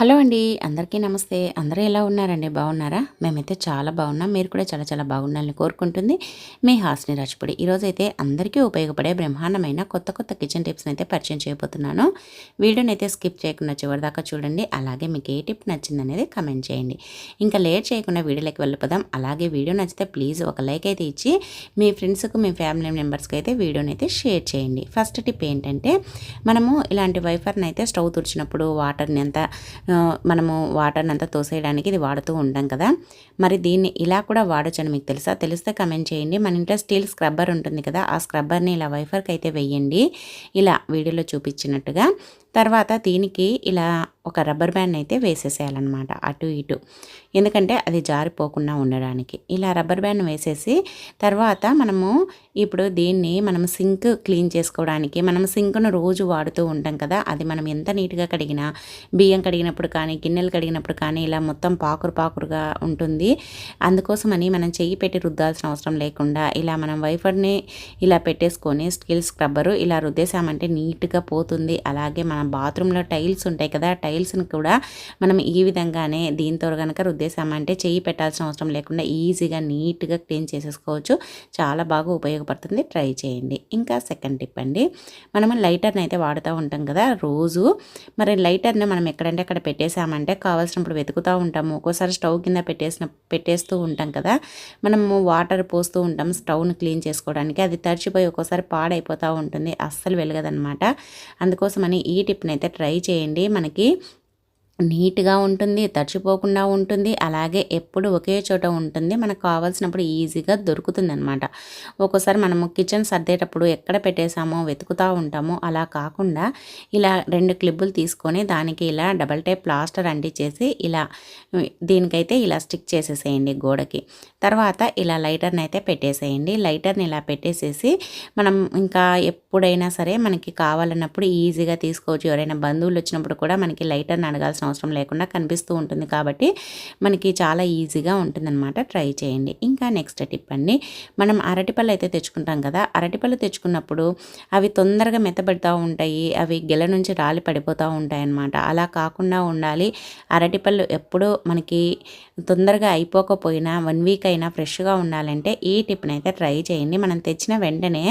Hello అండి అందరికీ నమస్తే. అందరూ ఎలా ఉన్నారండి? బాగున్నారా? మేమైతే చాలా బాగున్నాం. మీరు కూడా చాలా చాలా బాగుండాలని కోరుకుంటుంది మీ హాస్ని రాజ్పూడి. ఈరోజు అయితే అందరికీ ఉపయోగపడే బ్రహ్మాండమైన కొత్త కొత్త కిచెన్ టిప్స్ని అయితే పరిచయం చేయబోతున్నాను. వీడియోని అయితే స్కిప్ చేయకుండా చివరిదాకా చూడండి. అలాగే మీకు ఏ టిప్ నచ్చిందనేది కమెంట్ చేయండి. ఇంకా లేట్ చేయకుండా వీడియోలోకి వెళ్ళిపోదాం. అలాగే వీడియో నచ్చితే ప్లీజ్ ఒక లైక్ అయితే ఇచ్చి మీ ఫ్రెండ్స్కు మీ ఫ్యామిలీ మెంబర్స్కి అయితే వీడియోని అయితే షేర్ చేయండి. ఫస్ట్ టిప్ ఏంటంటే మనము ఇలాంటి వైఫర్ని అయితే స్టవ్ తుడిచినప్పుడు వాటర్ని అంతా మనము వాటర్ని అంతా తోసేయడానికి ఇది వాడుతూ ఉంటాం కదా. మరి దీన్ని ఇలా కూడా వాడచ్చని మీకు తెలుసా? తెలిస్తే కమెంట్ చేయండి. మన ఇంట్లో స్టీల్ స్క్రబ్బర్ ఉంటుంది కదా ఆ స్క్రబ్బర్ని ఇలా వైఫర్కి అయితే వెయ్యండి ఇలా వీడియోలో చూపించినట్టుగా. తర్వాత దీనికి ఇలా ఒక రబ్బర్ బ్యాండ్ అయితే వేసేసేయాలన్నమాట అటు ఇటు. ఎందుకంటే అది జారిపోకుండా ఉండడానికి. ఇలా రబ్బర్ బ్యాండ్ వేసేసి తర్వాత మనము ఇప్పుడు దీన్ని మనం సింక్ క్లీన్ చేసుకోవడానికి మనం సింక్ను రోజు వాడుతూ ఉంటాం కదా అది మనం ఎంత నీట్గా కడిగినా బియ్యం కడిగినప్పుడు కానీ గిన్నెలు కడిగినప్పుడు కానీ ఇలా మొత్తం పాకురు పాకురుగా ఉంటుంది. అందుకోసమని మనం చెయ్యి పెట్టి రుద్దాల్సిన అవసరం లేకుండా ఇలా మనం వైఫర్ని ఇలా పెట్టేసుకొని స్కిల్ స్క్రబ్బరు ఇలా రుద్దేశామంటే నీట్గా పోతుంది. అలాగే మన బాత్రూంలో టైల్స్ ఉంటాయి కదా టైల్స్ని కూడా మనం ఈ విధంగానే దీంతో కనుక రుద్దేశామంటే చెయ్యి పెట్టాల్సిన అవసరం లేకుండా ఈజీగా నీట్గా క్లీన్ చేసేసుకోవచ్చు. చాలా బాగా ఉపయోగపడుతుంది. ట్రై చేయండి. ఇంకా సెకండ్ టిప్ అండి. మనం లైటర్ని అయితే వాడుతూ ఉంటాం కదా రోజు. మరి లైటర్ని మనం ఎక్కడంటే అక్కడ పెట్టేసామంటే కావాల్సినప్పుడు వెతుకుతూ ఉంటాము. ఒక్కోసారి స్టవ్ కింద పెట్టేసిన పెట్టేస్తూ ఉంటాం కదా. మనము వాటర్ పోస్తూ ఉంటాం స్టవ్ని క్లీన్ చేసుకోవడానికి. అది తడిచిపోయి ఒక్కోసారి పాడైపోతూ ఉంటుంది. అస్సలు వెలగదనమాట అందుకోసమని ఈ టిప్ని అయితే ట్రై చేయండి. మనకి నీట్గా ఉంటుంది తడిచిపోకుండా ఉంటుంది అలాగే ఎప్పుడు ఒకే చోట ఉంటుంది. మనకు కావాల్సినప్పుడు ఈజీగా దొరుకుతుంది అనమాట ఒక్కోసారి మనము కిచెన్ సర్దేటప్పుడు ఎక్కడ పెట్టేసామో వెతుకుతూ ఉంటామో అలా కాకుండా ఇలా రెండు క్లిప్పులు తీసుకొని దానికి ఇలా డబల్ టైప్ ప్లాస్టర్ అంటించేసి ఇలా దీనికైతే ఇలా స్టిక్ చేసేసేయండి గోడకి. తర్వాత ఇలా లైటర్ని అయితే పెట్టేసేయండి. లైటర్ని ఇలా పెట్టేసేసి మనం ఇంకా ఎప్పుడైనా సరే మనకి కావాలన్నప్పుడు ఈజీగా తీసుకోవచ్చు. ఎవరైనా బంధువులు వచ్చినప్పుడు కూడా మనకి లైటర్ని అడగాల్సిన అవసరం లేకుండా కనిపిస్తూ ఉంటుంది కాబట్టి మనకి చాలా ఈజీగా ఉంటుందన్నమాట. ట్రై చేయండి. ఇంకా నెక్స్ట్ టిప్ అండి. మనం అరటిపళ్ళు అయితే తెచ్చుకుంటాం కదా అరటిపళ్ళు తెచ్చుకున్నప్పుడు అవి తొందరగా మెత్తబడుతూ ఉంటాయి అవి గెల నుంచి రాలి పడిపోతూ ఉంటాయి అన్నమాట అలా కాకుండా ఉండాలి. అరటిపళ్ళు ఎప్పుడూ మనకి తొందరగా అయిపోకపోయినా వన్ వీక్ అయినా ఫ్రెష్గా ఉండాలంటే ఈ టిప్ని అయితే ట్రై చేయండి. మనం తెచ్చిన వెంటనే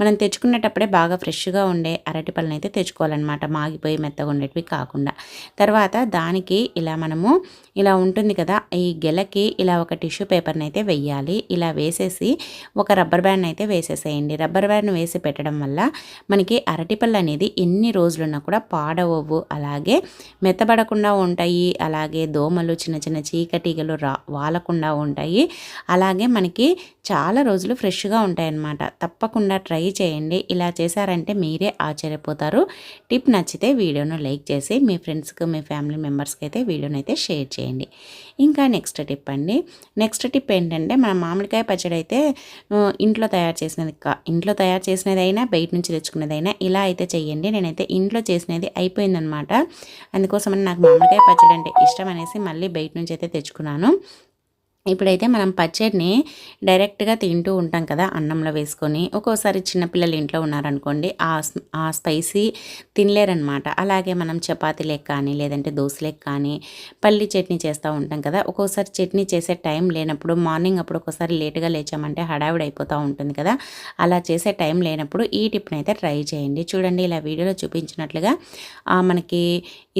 మనం తెచ్చుకునేటప్పుడే బాగా ఫ్రెష్గా ఉండే అరటిపళ్ళని అయితే తెచ్చుకోవాలన్నమాట. మాగిపోయి మెత్తగా ఉండేటివి కాకుండా. తర్వాత దానికి ఇలా మనము ఇలా ఉంటుంది కదా ఈ గెలకి ఇలా ఒక టిష్యూ పేపర్ని అయితే వెయ్యాలి. ఇలా వేసేసి ఒక రబ్బర్ బ్యాండ్ అయితే వేసేసేయండి. రబ్బర్ బ్యాండ్ వేసి పెట్టడం వల్ల మనకి అరటిపళ్ళు అనేది ఎన్ని రోజులున్నా కూడా పాడవవు. అలాగే మెత్తబడకుండా ఉంటాయి. అలాగే దోమలు చిన్న చిన్న చీకటిగలు రా వాలకుండా ఉంటాయి. అలాగే మనకి చాలా రోజులు ఫ్రెష్గా ఉంటాయన్నమాట. తప్పకుండా ట్రై చేయండి. ఇలా చేశారంటే మీరే ఆశ్చర్యపోతారు. టిప్ నచ్చితే వీడియోను లైక్ చేసి మీ ఫ్రెండ్స్కి మీ ఫ్యామిలీ మెంబర్స్కి అయితే వీడియోని అయితే షేర్ చేయండి. ఇంకా నెక్స్ట్ టిప్ అండి. నెక్స్ట్ టిప్ ఏంటంటే మన మామిడికాయ పచ్చడి అయితే ఇంట్లో తయారు చేసినది ఇంట్లో తయారు చేసినది అయినా బయట నుంచి తెచ్చుకున్నదైనా ఇలా అయితే చేయండి నేనైతే ఇంట్లో చేసినది అయిపోయిందనమాట అందుకోసమని నాకు మామిడికాయ పచ్చడి అంటే ఇష్టం అనేసి మళ్ళీ బయట నుంచి అయితే తెచ్చుకున్నాను. ఇప్పుడైతే మనం పచ్చడిని డైరెక్ట్గా తింటూ ఉంటాం కదా అన్నంలో వేసుకొని. ఒక్కోసారి చిన్నపిల్లలు ఇంట్లో ఉన్నారనుకోండి ఆ ఆ స్పైసీ తినలేరనమాట. అలాగే మనం చపాతీలకు కానీ లేదంటే దోశలకు కానీ పల్లి చట్నీ చేస్తూ ఉంటాం కదా. ఒక్కోసారి చట్నీ చేసే టైం లేనప్పుడు మార్నింగ్ అప్పుడు ఒక్కోసారి లేటుగా లేచామంటే హడావిడి అయిపోతూ ఉంటుంది కదా. అలా చేసే టైం లేనప్పుడు ఈ టిప్ని అయితే ట్రై చేయండి. చూడండి ఇలా వీడియోలో చూపించినట్లుగా మనకి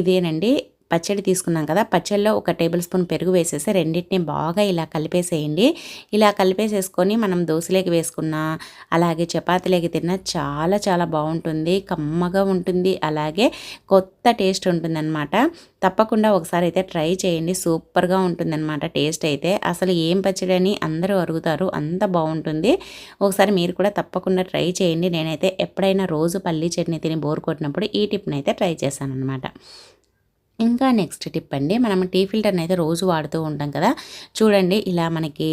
ఇదేనండి పచ్చడి తీసుకున్నాం కదా పచ్చడిలో ఒక టేబుల్ స్పూన్ పెరుగు వేసేసి రెండింటిని బాగా ఇలా కలిపేసేయండి. ఇలా కలిపేసేసుకొని మనం దోశలోకి వేసుకున్నా అలాగే చపాతీలోకి తిన్నా చాలా చాలా బాగుంటుంది కమ్మగా ఉంటుంది అలాగే కొత్త టేస్ట్ ఉంటుందన్నమాట. తప్పకుండా ఒకసారి అయితే ట్రై చేయండి సూపర్గా ఉంటుందన్నమాట టేస్ట్ అయితే. అసలు ఏం పచ్చడి అని అందరూ అరుగుతారు అంత బాగుంటుంది. ఒకసారి మీరు కూడా తప్పకుండా ట్రై చేయండి. నేనైతే ఎప్పుడైనా రోజు పల్లీ చట్నీ తిని బోర్ కొట్టినప్పుడు ఈ టిప్ని అయితే ట్రై చేశాను అనమాట ఇంకా నెక్స్ట్ టిప్ అండి మనం టీ ఫిల్టర్ని అయితే రోజు వాడుతూ ఉంటాం కదా. చూడండి ఇలా మనకి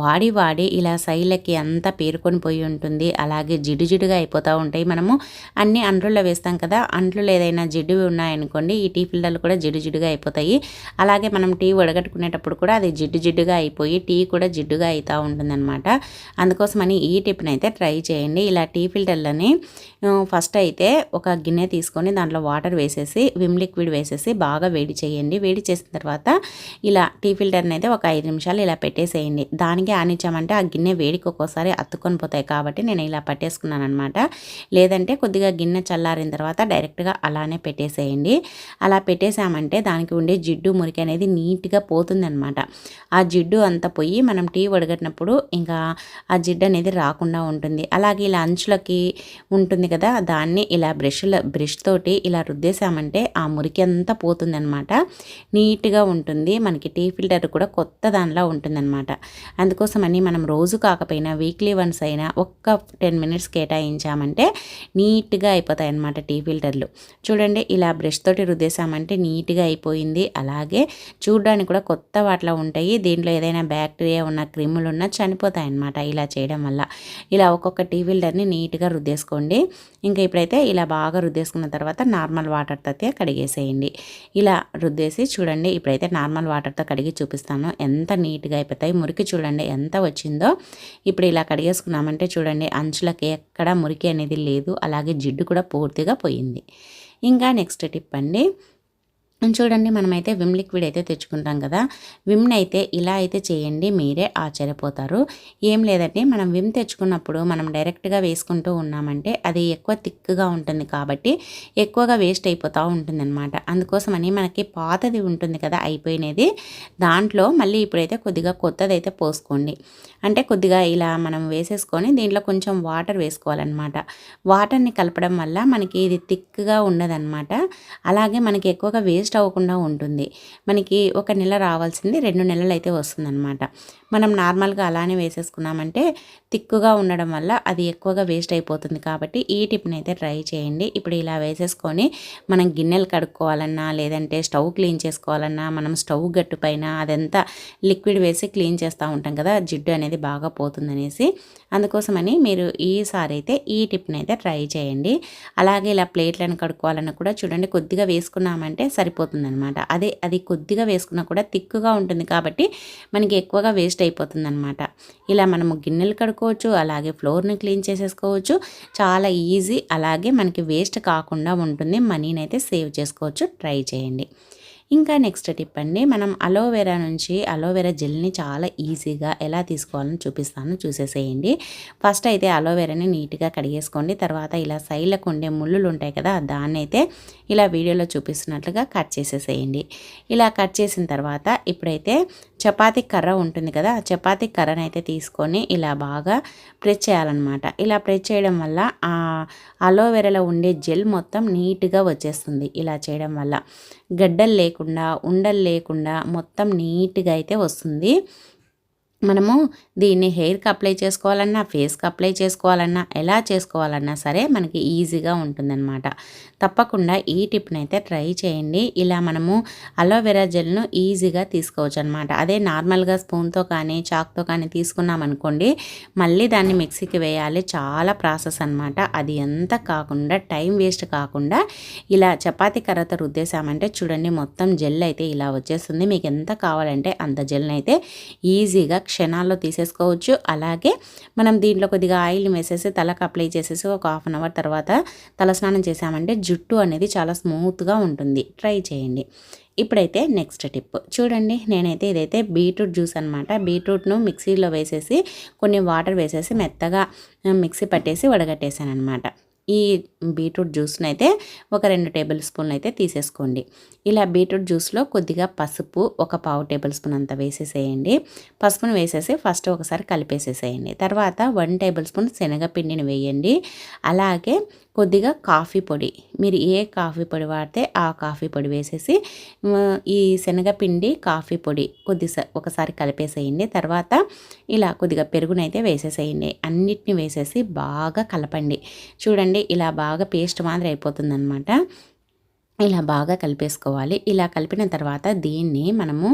వాడి వాడి ఇలా సైలకి అంతా పేరుకొని పోయి ఉంటుంది. అలాగే జిడ్డు జిడ్డుగా అయిపోతూ ఉంటాయి. మనము అన్ని అంట్లలో వేస్తాం కదా. అంట్లో ఏదైనా జిడ్డు ఉన్నాయనుకోండి ఈ టీ ఫిల్టర్లు కూడా జిడ్డు జిడ్డుగా అయిపోతాయి. అలాగే మనం టీ వడగట్టుకునేటప్పుడు కూడా అది జిడ్డు జిడ్డుగా అయిపోయి టీ కూడా జిడ్డుగా అవుతూ ఉంటుందన్నమాట. అందుకోసమని ఈ టిప్ని అయితే ట్రై చేయండి. ఇలా టీ ఫిల్టర్లని ఫస్ట్ అయితే ఒక గిన్నె తీసుకొని దాంట్లో వాటర్ వేసేసి విమ్ లిక్విడ్ వేసేసి బాగా వేడి చేయండి. వేడి చేసిన తర్వాత ఇలా టీ ఫిల్టర్ని అయితే ఒక ఐదు నిమిషాలు ఇలా పెట్టేసేయండి. దానికి ఆనిచ్చామంటే ఆ గిన్నె వేడికి ఒక్కోసారి అత్తుకొని పోతాయి కాబట్టి నేను ఇలా పట్టేసుకున్నాను అనమాట లేదంటే కొద్దిగా గిన్నె చల్లారిన తర్వాత డైరెక్ట్గా అలానే పెట్టేసేయండి. అలా పెట్టేసామంటే దానికి ఉండే జిడ్డు మురికి అనేది నీట్గా పోతుందనమాట ఆ జిడ్డు అంతా పోయి మనం టీ వడగట్టినప్పుడు ఇంకా ఆ జిడ్డు అనేది రాకుండా ఉంటుంది. అలాగే ఇలా అంచులకి ఉంటుంది కదా దాన్ని ఇలా బ్రష్ల బ్రష్ తోటి ఇలా రుద్దేశామంటే ఆ మురికి అంతా పోతుందనమాట నీట్గా ఉంటుంది. మనకి టీ ఫిల్టర్ కూడా కొత్త దానిలా ఉంటుందన్నమాట. అందుకోసమని మనం రోజు కాకపోయినా వీక్లీ వన్స్ అయినా ఒక్క టెన్ మినిట్స్ కేటాయించామంటే నీట్గా అయిపోతాయి అన్నమాట టీ ఫిల్టర్లు. చూడండి ఇలా బ్రష్ తోటి రుద్దేశామంటే నీట్గా అయిపోయింది. అలాగే చూడడానికి కూడా కొత్త వాటిలో ఉంటాయి. దీంట్లో ఏదైనా బ్యాక్టీరియా ఉన్న క్రిములు ఉన్నా చనిపోతాయి అన్నమాట ఇలా చేయడం వల్ల. ఇలా ఒక్కొక్క టీ ఫిల్టర్ని నీట్గా రుద్దేసుకోండి. ఇంకా ఇప్పుడైతే ఇలా బాగా రుద్దేసుకున్న తర్వాత నార్మల్ వాటర్తో అయితే కడిగేసేయండి. ఇలా రుద్దేసి చూడండి ఇప్పుడైతే నార్మల్ వాటర్తో కడిగి చూపిస్తాను. ఎంత నీట్గా అయిపోతాయి మురికి చూడండి ఎంత వచ్చిందో. ఇప్పుడు ఇలా కడిగేసుకున్నామంటే చూడండి అంచులకి ఎక్కడ మురికి అనేది లేదు అలాగే జిడ్డు కూడా పూర్తిగా పోయింది. ఇంకా నెక్స్ట్ టిప్ అండి చూడండి మనమైతే విమ్ లిక్విడ్ అయితే తెచ్చుకుంటాం కదా. విమ్ని అయితే ఇలా అయితే చేయండి మీరే ఆశ్చర్యపోతారు. ఏం లేదంటే మనం విమ్ తెచ్చుకున్నప్పుడు మనం డైరెక్ట్గా వేసుకుంటూ ఉన్నామంటే అది ఎక్కువ థిక్గా ఉంటుంది కాబట్టి ఎక్కువగా వేస్ట్ అయిపోతూ ఉంటుంది అనమాట అందుకోసమని మనకి పాతది ఉంటుంది కదా అయిపోయినది. దాంట్లో మళ్ళీ ఇప్పుడైతే కొద్దిగా కొత్తది అయితే పోసుకోండి. అంటే కొద్దిగా ఇలా మనం వేసేసుకొని దీంట్లో కొంచెం వాటర్ వేసుకోవాలన్నమాట. వాటర్ని కలపడం వల్ల మనకి ఇది థిక్గా ఉండదన్నమాట. అలాగే మనకి ఎక్కువగా వేస్ట్ అవ్వకుండా ఉంటుంది. మనకి ఒక నెల రావాల్సింది రెండు నెలలు అయితే వస్తుందన్నమాట. మనం నార్మల్గా అలానే వేసేసుకున్నామంటే తిక్కుగా ఉండడం వల్ల అది ఎక్కువగా వేస్ట్ అయిపోతుంది కాబట్టి ఈ టిప్ని అయితే ట్రై చేయండి. ఇప్పుడు ఇలా వేసేసుకొని మనం గిన్నెలు కడుక్కోవాలన్నా లేదంటే స్టవ్ క్లీన్ చేసుకోవాలన్నా మనం స్టవ్ గట్టు పైన అదంతా లిక్విడ్ వేసి క్లీన్ చేస్తూ ఉంటాం కదా జిడ్డు అనేది బాగా పోతుందనేసి. అందుకోసమని మీరు ఈసారి అయితే ఈ టిప్ని అయితే ట్రై చేయండి. అలాగే ఇలా ప్లేట్లను కడుక్కోవాలన్నా కూడా చూడండి కొద్దిగా వేసుకున్నామంటే సరిపోతుందనమాట అదే అది కొద్దిగా వేసుకున్నా కూడా తిక్కుగా ఉంటుంది కాబట్టి మనకి ఎక్కువగా వేస్ట్ అయిపోతుంది అనమాట ఇలా మనము గిన్నెలు కడుక్కోవచ్చు అలాగే ఫ్లోర్ని క్లీన్ చేసేసుకోవచ్చు. చాలా ఈజీ అలాగే మనకి వేస్ట్ కాకుండా ఉంటుంది. మనీని అయితే సేవ్ చేసుకోవచ్చు. ట్రై చేయండి. ఇంకా నెక్స్ట్ టిప్ అండి మనం అలోవెరా నుంచి అలోవెరా జెల్ని చాలా ఈజీగా ఎలా తీసుకోవాలని చూపిస్తాను చూసేసేయండి. ఫస్ట్ అయితే అలోవెరాని నీట్గా కడిగేసుకోండి. తర్వాత ఇలా సైడ్లకు ఉండే ముళ్ళులు ఉంటాయి కదా దాన్ని అయితే ఇలా వీడియోలో చూపిస్తున్నట్లుగా కట్ చేసేసేయండి. ఇలా కట్ చేసిన తర్వాత ఇప్పుడైతే చపాతీ కర్ర ఉంటుంది కదా చపాతీ కర్రను అయితే తీసుకొని ఇలా బాగా ప్రెస్ చేయాలన్నమాట. ఇలా ప్రెస్ చేయడం వల్ల ఆ అలోవెరాలో ఉండే జెల్ మొత్తం నీట్గా వచ్చేస్తుంది. ఇలా చేయడం వల్ల గడ్డలు లేకుండా ఉండలు లేకుండా మొత్తం నీట్గా అయితే వస్తుంది. మనము దీన్ని హెయిర్కి అప్లై చేసుకోవాలన్నా ఫేస్కి అప్లై చేసుకోవాలన్నా ఎలా చేసుకోవాలన్నా సరే మనకి ఈజీగా ఉంటుందన్నమాట. తప్పకుండా ఈ టిప్ని అయితే ట్రై చేయండి. ఇలా మనము అలోవెరా జెల్ను ఈజీగా తీసుకోవచ్చు అనమాట అదే నార్మల్గా స్పూన్తో కానీ చాక్తో కానీ తీసుకున్నాం అనుకోండి మళ్ళీ దాన్ని మిక్సీకి వేయాలి. చాలా ప్రాసెస్ అనమాట అది ఎంత కాకుండా టైం వేస్ట్ కాకుండా ఇలా చపాతీ కర్రతో రుద్దేశామంటే చూడండి మొత్తం జెల్ అయితే ఇలా వచ్చేస్తుంది. మీకు ఎంత కావాలంటే అంత జెల్ని అయితే ఈజీగా క్షణాల్లో తీసేసుకోవచ్చు. అలాగే మనం దీంట్లో కొద్దిగా ఆయిల్ వేసేసి తలకు అప్లై చేసేసి ఒక హాఫ్ అన్ అవర్ తర్వాత తలస్నానం చేసామంటే జుట్టు అనేది చాలా స్మూత్గా ఉంటుంది. ట్రై చేయండి. ఇప్పుడైతే నెక్స్ట్ టిప్. చూడండి నేనైతే ఇదైతే బీట్రూట్ జ్యూస్ అనమాట బీట్రూట్ను మిక్సీలో వేసేసి కొన్ని వాటర్ వేసేసి మెత్తగా మిక్సీ పట్టేసి వడగట్టేసాను అనమాట ఈ బీట్రూట్ జ్యూస్ని అయితే ఒక రెండు టేబుల్ స్పూన్లు అయితే తీసేసుకోండి. ఇలా బీట్రూట్ జ్యూస్లో కొద్దిగా పసుపు ఒక పావు టేబుల్ స్పూన్ అంత వేసేసేయండి. పసుపును వేసేసి ఫస్ట్ ఒకసారి కలిపేసేసేయండి. తర్వాత వన్ టేబుల్ స్పూన్ శనగపిండిని వేయండి. అలాగే కొద్దిగా కాఫీ పొడి. మీరు ఏ కాఫీ పొడి వాడితే ఆ కాఫీ పొడి వేసేసి ఈ శనగపిండి కాఫీ పొడి కొద్ది ఒకసారి కలిపేసేయండి. తర్వాత ఇలా కొద్దిగా పెరుగునైతే వేసేసేయండి. అన్నిటిని వేసేసి బాగా కలపండి. చూడండి ఇలా బాగా పేస్ట్ మాదిరి అయిపోతుందనమాట ఇలా బాగా కలిపేసుకోవాలి. ఇలా కలిపిన తర్వాత దీన్ని మనము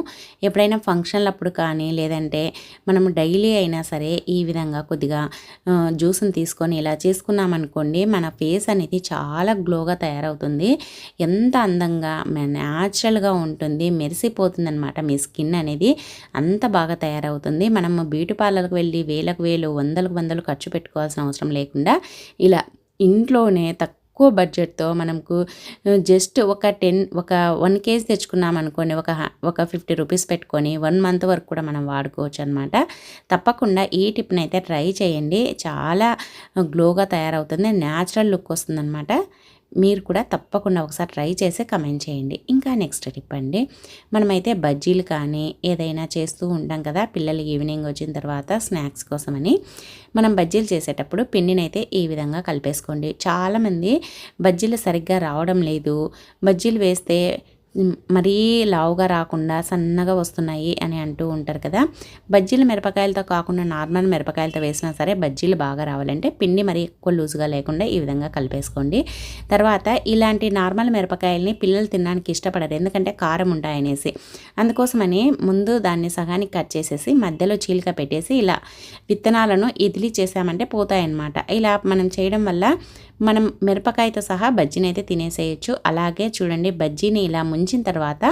ఎప్పుడైనా ఫంక్షన్లప్పుడు కానీ లేదంటే మనము డైలీ అయినా సరే ఈ విధంగా కొద్దిగా జ్యూస్ని తీసుకొని ఇలా చేసుకున్నామనుకోండి మన ఫేస్ అనేది చాలా గ్లోగా తయారవుతుంది. ఎంత అందంగా న్యాచురల్గా ఉంటుంది మెరిసిపోతుంది అనమాట మీ స్కిన్ అనేది. అంత బాగా తయారవుతుంది. మనము బ్యూటీ పార్లర్కి వెళ్ళి వేలకు వేలు వందలకు వందలు ఖర్చు పెట్టుకోవాల్సిన అవసరం లేకుండా ఇలా ఇంట్లోనే తక్కువ తక్కువ బడ్జెట్తో మనకు జస్ట్ ఒక టెన్ ఒక వన్ కేజీ తెచ్చుకున్నాం అనుకోండి ఒక ఒక ఫిఫ్టీ రూపీస్ పెట్టుకొని వన్ మంత్ వరకు కూడా మనం వాడుకోవచ్చు అనమాట తప్పకుండా ఈ టిప్ని అయితే ట్రై చేయండి. చాలా గ్లోగా తయారవుతుంది న్యాచురల్ లుక్ వస్తుందన్నమాట. మీరు కూడా తప్పకుండా ఒకసారి ట్రై చేసి కమెంట్ చేయండి. ఇంకా నెక్స్ట్ టిప్ అండి మనమైతే బజ్జీలు కానీ ఏదైనా చేస్తూ ఉంటాం కదా పిల్లలు ఈవినింగ్ వచ్చిన తర్వాత స్నాక్స్ కోసమని మనం బజ్జీలు చేసేటప్పుడు పిండినైతే ఈ విధంగా కలిపేసుకోండి. చాలామంది బజ్జీలు సరిగ్గా రావడం లేదు బజ్జీలు వేస్తే మరీ లావుగా రాకుండా సన్నగా వస్తున్నాయి అని అంటూ ఉంటారు కదా. బజ్జీలు మిరపకాయలతో కాకుండా నార్మల్ మిరపకాయలతో వేసినా సరే బజ్జీలు బాగా రావాలంటే పిండి మరీ ఎక్కువ లూజ్గా లేకుండా ఈ విధంగా కలిపేసుకోండి. తర్వాత ఇలాంటి నార్మల్ మిరపకాయల్ని పిల్లలు తినడానికి ఇష్టపడరు. ఎందుకంటే కారం ఉంటాయనేసి. అందుకోసమని ముందు దాన్ని సగానికి కట్ చేసేసి మధ్యలో చీలిక పెట్టేసి ఇలా విత్తనాలను ఇదిలి చేసామంటే పోతాయన్నమాట. ఇలా మనం చేయడం వల్ల మనం మిరపకాయతో సహా బజ్జీని అయితే తినేసేయచ్చు. అలాగే చూడండి బజ్జీని ఇలా ముంచిన తర్వాత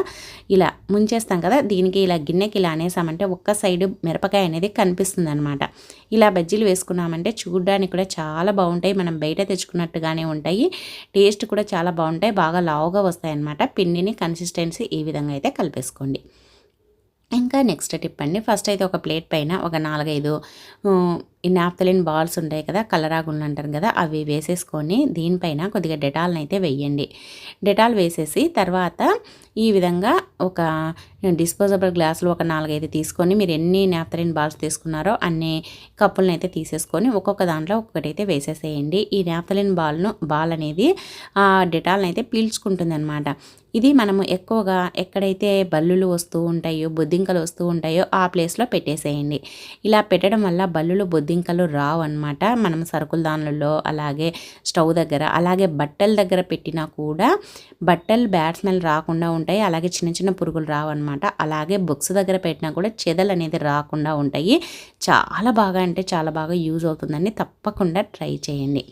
ఇలా ముంచేస్తాం కదా దీనికి ఇలా గిన్నెకి ఇలా అనేసామంటే ఒక్క సైడు మిరపకాయ అనేది కనిపిస్తుంది అనమాట ఇలా బజ్జీలు వేసుకున్నామంటే చూడడానికి కూడా చాలా బాగుంటాయి. మనం బయట తెచ్చుకున్నట్టుగానే ఉంటాయి. టేస్ట్ కూడా చాలా బాగుంటాయి. బాగా లావుగా వస్తాయి అనమాట పిండిని కన్సిస్టెన్సీ ఈ విధంగా అయితే కలిపేసుకోండి. ఇంకా నెక్స్ట్ టిప్ అండి. ఫస్ట్ అయితే ఒక ప్లేట్ పైన ఒక నాలుగైదు ఈ నాప్తలిన్ బాల్స్ ఉంటాయి కదా కలరాగుళ్ళు అంటారు కదా అవి వేసేసుకొని దీనిపైన కొద్దిగా డెటాల్ని అయితే వేయండి. డెటాల్ వేసేసి తర్వాత ఈ విధంగా ఒక డిస్పోజబుల్ గ్లాసులు ఒక నాలుగైదు తీసుకొని మీరు ఎన్ని నాప్తలిన్ బాల్స్ తీసుకున్నారో అన్ని కప్పులను అయితే తీసేసుకొని ఒక్కొక్క దాంట్లో ఒక్కొక్కటైతే వేసేసేయండి. ఈ నాప్తలిన్ బాల్ను బాల్ అనేది ఆ డెటాల్ని అయితే పీల్చుకుంటుంది అనమాట ఇది మనము ఎక్కువగా ఎక్కడైతే బల్లులు వస్తూ ఉంటాయో బొద్దింకలు వస్తూ ఉంటాయో ఆ ప్లేస్లో పెట్టేసేయండి. ఇలా పెట్టడం వల్ల బల్లులు బొద్దింకలు రావు అనమాట మనం సరుకుల దానిలో అలాగే స్టవ్ దగ్గర అలాగే బట్టల దగ్గర పెట్టినా కూడా బట్టలు బ్యాడ్ స్మెల్ రాకుండా ఉంటాయి. అలాగే చిన్న చిన్న పురుగులు రావు అనమాట అలాగే బుక్స్ దగ్గర పెట్టినా కూడా చెదలు అనేది రాకుండా ఉంటాయి. చాలా బాగా అంటే చాలా బాగా యూజ్ అవుతుందండి తప్పకుండా ట్రై చేయండి.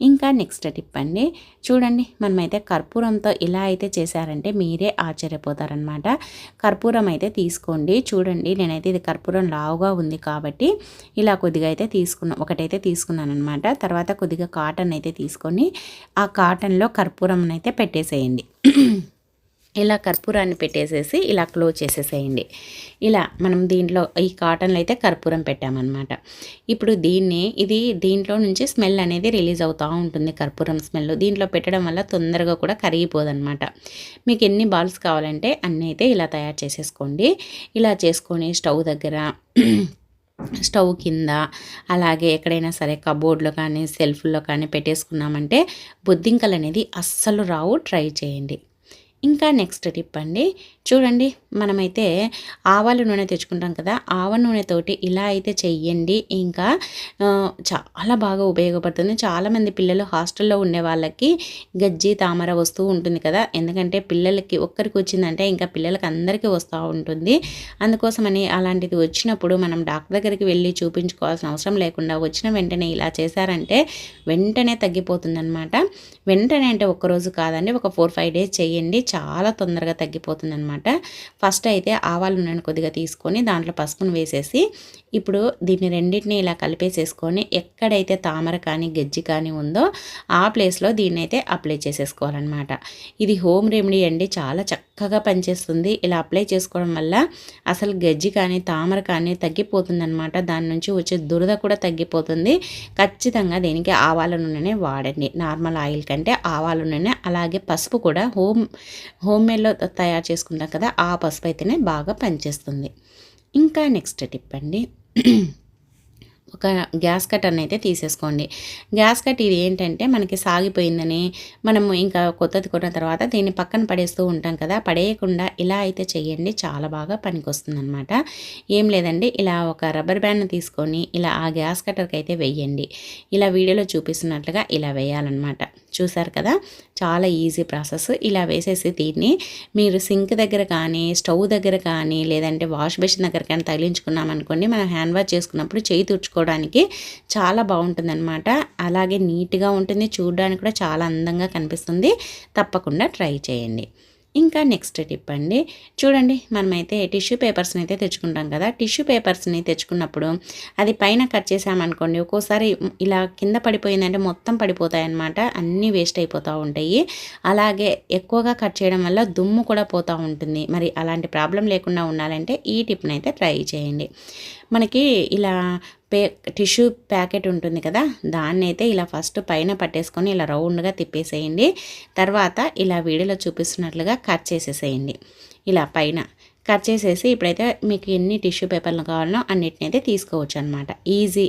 ఇంకా నెక్స్ట్ టిప్ అండి. చూడండి మనమైతే కర్పూరంతో ఇలా అయితే చేశారంటే మీరే ఆశ్చర్యపోతారనమాట కర్పూరం అయితే తీసుకోండి. చూడండి నేనైతే ఇది కర్పూరం లావుగా ఉంది కాబట్టి ఇలా కొద్దిగా అయితే తీసుకున్నా ఒకటైతే తీసుకున్నాను అనమాట తర్వాత కొద్దిగా కాటన్ అయితే తీసుకొని ఆ కాటన్లో కర్పూరం అయితే పెట్టేసేయండి. ఇలా కర్పూరాన్ని పెట్టేసేసి ఇలా క్లోజ్ చేసేసేయండి. ఇలా మనం దీంట్లో ఈ కాటన్లో అయితే కర్పూరం పెట్టామన్నమాట. ఇప్పుడు దీన్ని ఇది దీంట్లో నుంచి స్మెల్ అనేది రిలీజ్ అవుతూ ఉంటుంది కర్పూరం స్మెల్. దీంట్లో పెట్టడం వల్ల తొందరగా కూడా కరిగిపోదన్నమాట. మీకు ఎన్ని బాల్స్ కావాలంటే అన్నీ అయితే ఇలా తయారు చేసేసుకోండి. ఇలా చేసుకొని స్టవ్ దగ్గర స్టవ్ కింద అలాగే ఎక్కడైనా సరే కబోర్డ్లో కానీ సెల్ఫ్లో కానీ పెట్టేసుకున్నామంటే బొద్దింకలు అనేది అస్సలు రావు. ట్రై చేయండి. ఇంకా నెక్స్ట్ టిప్ అండి. చూడండి మనమైతే ఆవాల నూనె తెచ్చుకుంటాం కదా ఆవ నూనెతోటి ఇలా అయితే చెయ్యండి. ఇంకా చాలా బాగా ఉపయోగపడుతుంది. చాలామంది పిల్లలు హాస్టల్లో ఉండే వాళ్ళకి గజ్జి తామర వస్తూ ఉంటుంది కదా. ఎందుకంటే పిల్లలకి ఒక్కరికి వచ్చిందంటే ఇంకా పిల్లలకి అందరికీ వస్తూ ఉంటుంది. అందుకోసమని అలాంటిది వచ్చినప్పుడు మనం డాక్టర్ దగ్గరికి వెళ్ళి చూపించుకోవాల్సిన అవసరం లేకుండా వచ్చిన వెంటనే ఇలా చేశారంటే వెంటనే తగ్గిపోతుందన్నమాట. వెంటనే అంటే ఒక్కరోజు కాదండి ఒక ఫోర్ ఫైవ్ డేస్ చేయండి చాలా తొందరగా తగ్గిపోతుంది అనమాట ఫస్ట్ అయితే ఆవాల నూనెను కొద్దిగా తీసుకొని దాంట్లో పసుపును వేసేసి ఇప్పుడు దీన్ని రెండింటిని ఇలా కలిపేసేసుకొని ఎక్కడైతే తామర కానీ గజ్జి కానీ ఉందో ఆ ప్లేస్లో దీన్ని అయితే అప్లై చేసేసుకోవాలన్నమాట. ఇది హోమ్ రెమెడీ అండి. చాలా చక్క చక్కగా పనిచేస్తుంది. ఇలా అప్లై చేసుకోవడం వల్ల అసలు గజ్జి కానీ తామర కానీ తగ్గిపోతుంది అనమాట దాని నుంచి వచ్చే దురద కూడా తగ్గిపోతుంది. ఖచ్చితంగా దీనికి ఆవాల నూనెనే వాడండి. నార్మల్ ఆయిల్ కంటే ఆవాల నూనె అలాగే పసుపు కూడా హోమ్ హోమ్మేడ్లో తయారు చేసుకుంటాం కదా ఆ పసుపు అయితేనే బాగా పనిచేస్తుంది. ఇంకా నెక్స్ట్ టిప్ అండి. ఒక గ్యాస్ కట్టర్ని అయితే తీసేసుకోండి. గ్యాస్ కట్ ఇది ఏంటంటే మనకి సాగిపోయిందని మనము ఇంకా కొత్తది కొన్న తర్వాత దీన్ని పక్కన పడేస్తూ ఉంటాం కదా పడేయకుండా ఇలా అయితే చేయండి చాలా బాగా పనికొస్తుంది అనమాట ఏం లేదండి ఇలా ఒక రబ్బర్ బ్యాండ్ తీసుకొని ఇలా ఆ గ్యాస్ కట్టర్కి అయితే వెయ్యండి. ఇలా వీడియోలో చూపిస్తున్నట్లుగా ఇలా వేయాలన్నమాట. చూసారు కదా చాలా ఈజీ ప్రాసెస్. ఇలా వేసేసి దీన్ని మీరు సింక్ దగ్గర కానీ స్టవ్ దగ్గర కానీ లేదంటే వాష్ బేసిన్ దగ్గర కానీ తగిలించుకున్నాం అనుకోండి మనం హ్యాండ్ వాష్ చేసుకున్నప్పుడు చేయి చేసుకోవడానికి చాలా బాగుంటుంది అనమాట అలాగే నీట్గా ఉంటుంది. చూడడానికి కూడా చాలా అందంగా కనిపిస్తుంది. తప్పకుండా ట్రై చేయండి. ఇంకా నెక్స్ట్ టిప్ అండి. చూడండి మనమైతే టిష్యూ పేపర్స్ని అయితే తెచ్చుకుంటాం కదా. టిష్యూ పేపర్స్ని తెచ్చుకున్నప్పుడు అది పైన కట్ చేసామనుకోండి ఒక్కోసారి ఇలా కింద పడిపోయిందంటే మొత్తం పడిపోతాయి అన్నమాట అన్నీ వేస్ట్ అయిపోతూ ఉంటాయి. అలాగే ఎక్కువగా కట్ చేయడం వల్ల దుమ్ము కూడా పోతూ ఉంటుంది. మరి అలాంటి ప్రాబ్లం లేకుండా ఉండాలంటే ఈ టిప్ని అయితే ట్రై చేయండి. మనకి ఇలా పే టిష్యూ ప్యాకెట్ ఉంటుంది కదా దాన్ని అయితే ఇలా ఫస్ట్ పైన పట్టేసుకొని ఇలా రౌండ్గా తిప్పేసేయండి. తర్వాత ఇలా వీడియోలో చూపిస్తున్నట్లుగా కట్ చేసేసేయండి. ఇలా పైన కట్ చేసేసి ఇప్పుడైతే మీకు ఎన్ని టిష్యూ పేపర్లు కావాలనో అన్నిటిని అయితే తీసుకోవచ్చు అనమాట ఈజీ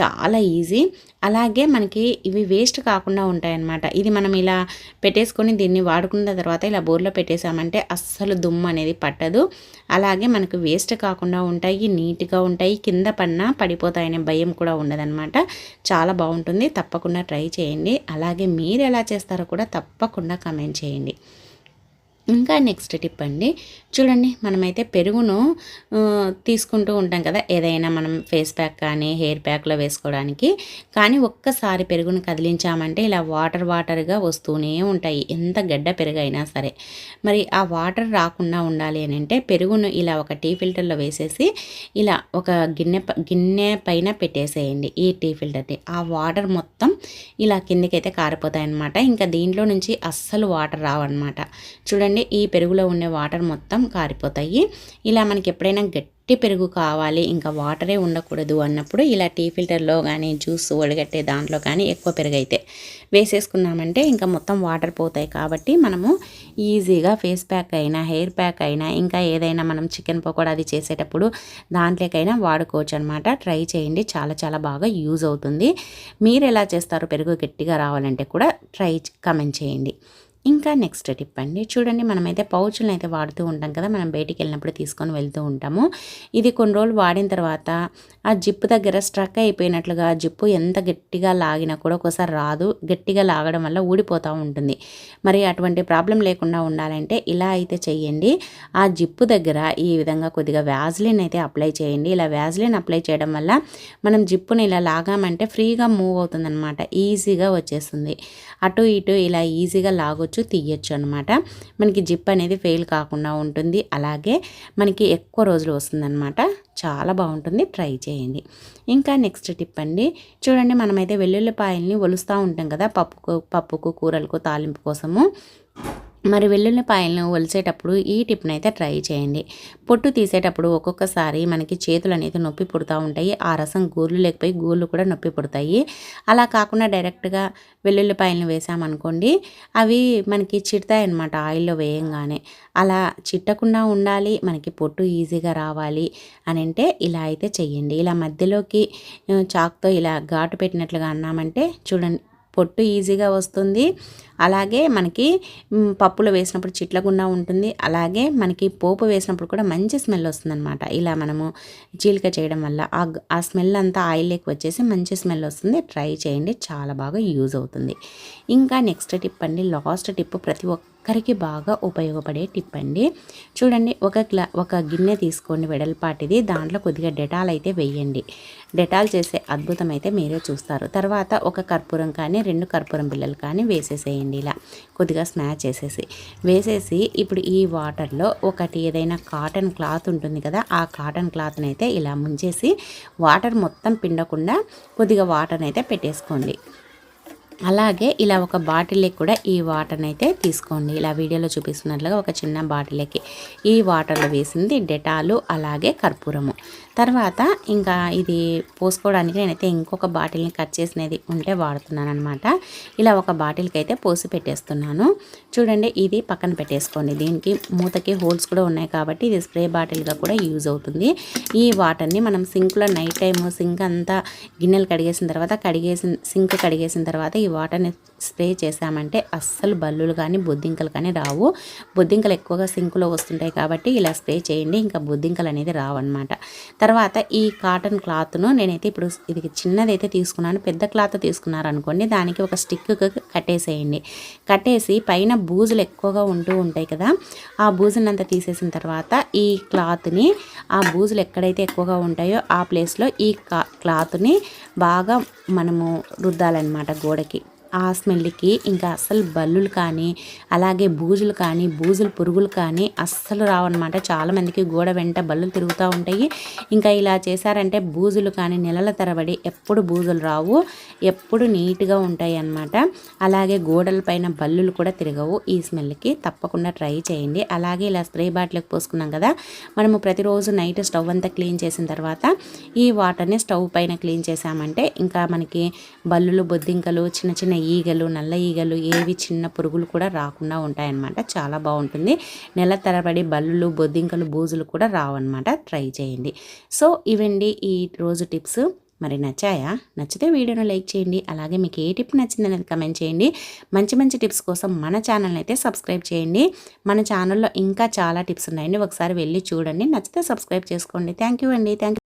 చాలా ఈజీ. అలాగే మనకి ఇవి వేస్ట్ కాకుండా ఉంటాయన్నమాట. ఇది మనం ఇలా పెట్టేసుకొని దీన్ని వాడుకున్న తర్వాత ఇలా బోర్లో పెట్టేసామంటే అస్సలు దుమ్ము అనేది పట్టదు. అలాగే మనకు వేస్ట్ కాకుండా ఉంటాయి నీట్గా ఉంటాయి కింద పడినా పడిపోతాయనే భయం కూడా ఉండదన్నమాట. చాలా బాగుంటుంది. తప్పకుండా ట్రై చేయండి. అలాగే మీరు ఎలా చేస్తారో కూడా తప్పకుండా కమెంట్ చేయండి. ఇంకా నెక్స్ట్ టిప్ అండి. చూడండి మనమైతే పెరుగును తీసుకుంటూ ఉంటాం కదా. ఏదైనా మనం ఫేస్ ప్యాక్ కానీ హెయిర్ ప్యాక్లో వేసుకోవడానికి. కానీ ఒక్కసారి పెరుగును కదిలించామంటే ఇలా వాటర్ వాటర్గా వస్తూనే ఉంటాయి. ఎంత గడ్డ పెరుగైనా సరే. మరి ఆ వాటర్ రాకుండా ఉండాలి అని అంటే పెరుగును ఇలా ఒక టీ ఫిల్టర్లో వేసేసి ఇలా ఒక గిన్నె గిన్నె పైన పెట్టేసేయండి. ఈ టీ ఫిల్టర్ని ఆ వాటర్ మొత్తం ఇలా కిందకైతే కారిపోతాయి అన్నమాట ఇంకా దీంట్లో నుంచి అస్సలు వాటర్ రావన్నమాట. చూడండి చూడండి ఈ పెరుగులో ఉండే వాటర్ మొత్తం కారిపోతాయి. ఇలా మనకి ఎప్పుడైనా గట్టి పెరుగు కావాలి ఇంకా వాటరే ఉండకూడదు అన్నప్పుడు ఇలా టీ ఫిల్టర్లో కానీ జ్యూస్ ఒడిగట్టే దాంట్లో కానీ ఎక్కువ పెరుగు అయితే వేసేసుకున్నామంటే ఇంకా మొత్తం వాటర్ పోతాయి కాబట్టి మనము ఈజీగా ఫేస్ ప్యాక్ అయినా హెయిర్ ప్యాక్ అయినా ఇంకా ఏదైనా మనం చికెన్ పకోడా అది చేసేటప్పుడు దాంట్లోకైనా వాడుకోవచ్చు అనమాట ట్రై చేయండి. చాలా చాలా బాగా యూజ్ అవుతుంది. మీరు ఎలా చేస్తారు? పెరుగు గట్టిగా రావాలంటే కూడా ట్రై కమెంట్ చేయండి. ఇంకా నెక్స్ట్ టిప్ అండి. చూడండి మనమైతే పౌచులను అయితే వాడుతూ ఉంటాం కదా మనం బయటికి వెళ్ళినప్పుడు తీసుకొని వెళ్తూ ఉంటాము. ఇది కొన్ని రోజులు వాడిన తర్వాత ఆ జిప్పు దగ్గర స్ట్రక్ అయిపోయినట్లుగా జిప్పు ఎంత గట్టిగా లాగినా కూడా ఒకసారి రాదు. గట్టిగా లాగడం వల్ల ఊడిపోతూ ఉంటుంది. మరి అటువంటి ప్రాబ్లం లేకుండా ఉండాలంటే ఇలా అయితే చేయండి ఆ జిప్పు దగ్గర ఈ విధంగా కొద్దిగా వ్యాజ్లిన్ అయితే అప్లై చేయండి. ఇలా వ్యాజ్లిన్ అప్లై చేయడం వల్ల మనం జిప్పుని ఇలా లాగామంటే ఫ్రీగా మూవ్ అవుతుందన్నమాట. ఈజీగా వచ్చేస్తుంది. అటు ఇటు ఇలా ఈజీగా లాగొచ్చు. తీయచ్చు అనమాట మనకి జిప్ అనేది ఫెయిల్ కాకుండా ఉంటుంది. అలాగే మనకి ఎక్కువ రోజులు వస్తుందన్నమాట. చాలా బాగుంటుంది. ట్రై చేయండి. ఇంకా నెక్స్ట్ టిప్ అండి. చూడండి మనమైతే వెల్లుల్లిపాయల్ని ఒలుస్తూ ఉంటాం కదా పప్పుకు పప్పుకు కూరలకు తాలింపు కోసము. మరి వెల్లుల్లిపాయలను ఒలిచేటప్పుడు ఈ టిప్ని అయితే ట్రై చేయండి. పొట్టు తీసేటప్పుడు ఒక్కొక్కసారి మనకి చేతులు అనేది నొప్పి పుడుతూ ఉంటాయి. ఆ రసం గూళ్ళు లేకపోయి గూళ్ళు కూడా నొప్పి పుడతాయి. అలా కాకుండా డైరెక్ట్గా వెల్లుల్లిపాయలను వేసామనుకోండి అవి మనకి చిడతాయి అనమాట ఆయిల్లో వేయంగానే. అలా చిట్టకుండా ఉండాలి మనకి పొట్టు ఈజీగా రావాలి అని అంటే ఇలా అయితే చెయ్యండి. ఇలా మధ్యలోకి చాక్తో ఇలా ఘాటు పెట్టినట్లుగా అన్నామంటే చూడండి పొట్టు ఈజీగా వస్తుంది. అలాగే మనకి పప్పులో వేసినప్పుడు చిట్లకుండా ఉంటుంది. అలాగే మనకి పోపు వేసినప్పుడు కూడా మంచి స్మెల్ వస్తుందన్నమాట. ఇలా మనము చీలిక చేయడం వల్ల ఆ ఆ స్మెల్ అంతా ఆయిల్లోకి వచ్చేసి మంచి స్మెల్ వస్తుంది. ట్రై చేయండి. చాలా బాగా యూజ్ అవుతుంది. ఇంకా నెక్స్ట్ టిప్ అండి. లాస్ట్ టిప్ ప్రతి ఒక్క ఒక్కరికి బాగా ఉపయోగపడే టిప్ అండి. చూడండి ఒక గ్లా ఒక గిన్నె తీసుకోండి వెడల్పాటిది. దాంట్లో కొద్దిగా డెటాల్ అయితే వేయండి. డెటాల్ చేసే అద్భుతం అయితే మీరే చూస్తారు. తర్వాత ఒక కర్పూరం కానీ రెండు కర్పూరం బిల్లలు కానీ వేసేసేయండి ఇలా. కొద్దిగా స్నాచ్ చేసేసి. వేసేసి ఇప్పుడు ఈ వాటర్లో ఒకటి ఏదైనా కాటన్ క్లాత్ ఉంటుంది కదా ఆ కాటన్ క్లాత్ని అయితే ఇలా ముంచేసి వాటర్ మొత్తం పిండకుండా కొద్దిగా వాటర్ని అయితే పెట్టేసుకోండి. అలాగే ఇలా ఒక బాటిల్కి కూడా ఈ వాటర్ని అయితే తీసుకోండి. ఇలా వీడియోలో చూపిస్తున్నట్లుగా ఒక చిన్న బాటిల్కి ఈ వాటర్లో వేసింది డెటాలు అలాగే కర్పూరము. తర్వాత ఇంకా ఇది పోసుకోవడానికి నేనైతే ఇంకొక బాటిల్ని కట్ చేసినది ఉంటే వాడుతున్నాను అనమాట ఇలా ఒక బాటిల్కి అయితే పోసి పెట్టేస్తున్నాను. చూడండి ఇది పక్కన పెట్టేసుకోండి. దీనికి మూతకి హోల్స్ కూడా ఉన్నాయి కాబట్టి ఇది స్ప్రే బాటిల్గా కూడా యూజ్ అవుతుంది. ఈ వాటర్ని మనం సింక్లో నైట్ టైము సింక్ అంతా గిన్నెలు కడిగేసిన తర్వాత కడిగేసిన సింక్ కడిగేసిన తర్వాత ఈ వాటర్ని స్ప్రే చేసామంటే అస్సలు బల్లులు కానీ బొద్దింకలు కానీ రావు. బొద్దింకలు ఎక్కువగా సింకులో వస్తుంటాయి కాబట్టి ఇలా స్ప్రే చేయండి ఇంకా బొద్దింకలు అనేది రావన్నమాట. తర్వాత ఈ కాటన్ క్లాత్ను నేనైతే ఇప్పుడు ఇది చిన్నదైతే తీసుకున్నాను పెద్ద క్లాత్ తీసుకున్నారనుకోండి దానికి ఒక స్టిక్ కట్టేసేయండి. కట్టేసి పైన బూజులు ఎక్కువగా ఉంటూ ఉంటాయి కదా ఆ బూజునంతా తీసేసిన తర్వాత ఈ క్లాత్ని ఆ బూజులు ఎక్కడైతే ఎక్కువగా ఉంటాయో ఆ ప్లేస్లో ఈ క్లాత్ని బాగా మనము రుద్దాలన్నమాట గోడకి. ఆ స్మెల్కి ఇంకా అస్సలు బల్లులు కానీ అలాగే బూజులు కానీ బూజులు పురుగులు కానీ అస్సలు రావన్నమాట. చాలామందికి గోడ వెంట బల్లులు తిరుగుతూ ఉంటాయి. ఇంకా ఇలా చేశారంటే బూజులు కానీ నెలల తరబడి ఎప్పుడు బూజులు రావు ఎప్పుడు నీట్గా ఉంటాయి అన్నమాట. అలాగే గోడల పైన బల్లులు కూడా తిరగవు. ఈ స్మెల్కి తప్పకుండా ట్రై చేయండి. అలాగే ఇలా స్ప్రే బాటిల్కి పోసుకున్నాం కదా మనము ప్రతిరోజు నైట్ స్టవ్ అంతా క్లీన్ చేసిన తర్వాత ఈ వాటర్ని స్టవ్ పైన క్లీన్ చేసామంటే ఇంకా మనకి బల్లులు బొద్దింకలు చిన్న చిన్న ఈగలు నల్ల ఈగలు ఏవి చిన్న పురుగులు కూడా రాకుండా ఉంటాయన్నమాట. చాలా బాగుంటుంది. నెల తరబడి బల్లులు బొద్దింకలు బూజులు కూడా రావన్నమాట. ట్రై చేయండి. సో ఇవండి ఈ రోజు టిప్స్. మరి నచ్చాయా? నచ్చితే వీడియోను లైక్ చేయండి. అలాగే మీకు ఏ టిప్ నచ్చిందనేది కమెంట్ చేయండి. మంచి మంచి టిప్స్ కోసం మన ఛానల్ని అయితే సబ్స్క్రైబ్ చేయండి. మన ఛానల్లో ఇంకా చాలా టిప్స్ ఉన్నాయండి. ఒకసారి వెళ్ళి చూడండి. నచ్చితే సబ్స్క్రైబ్ చేసుకోండి. థ్యాంక్ యూ అండి. థ్యాంక్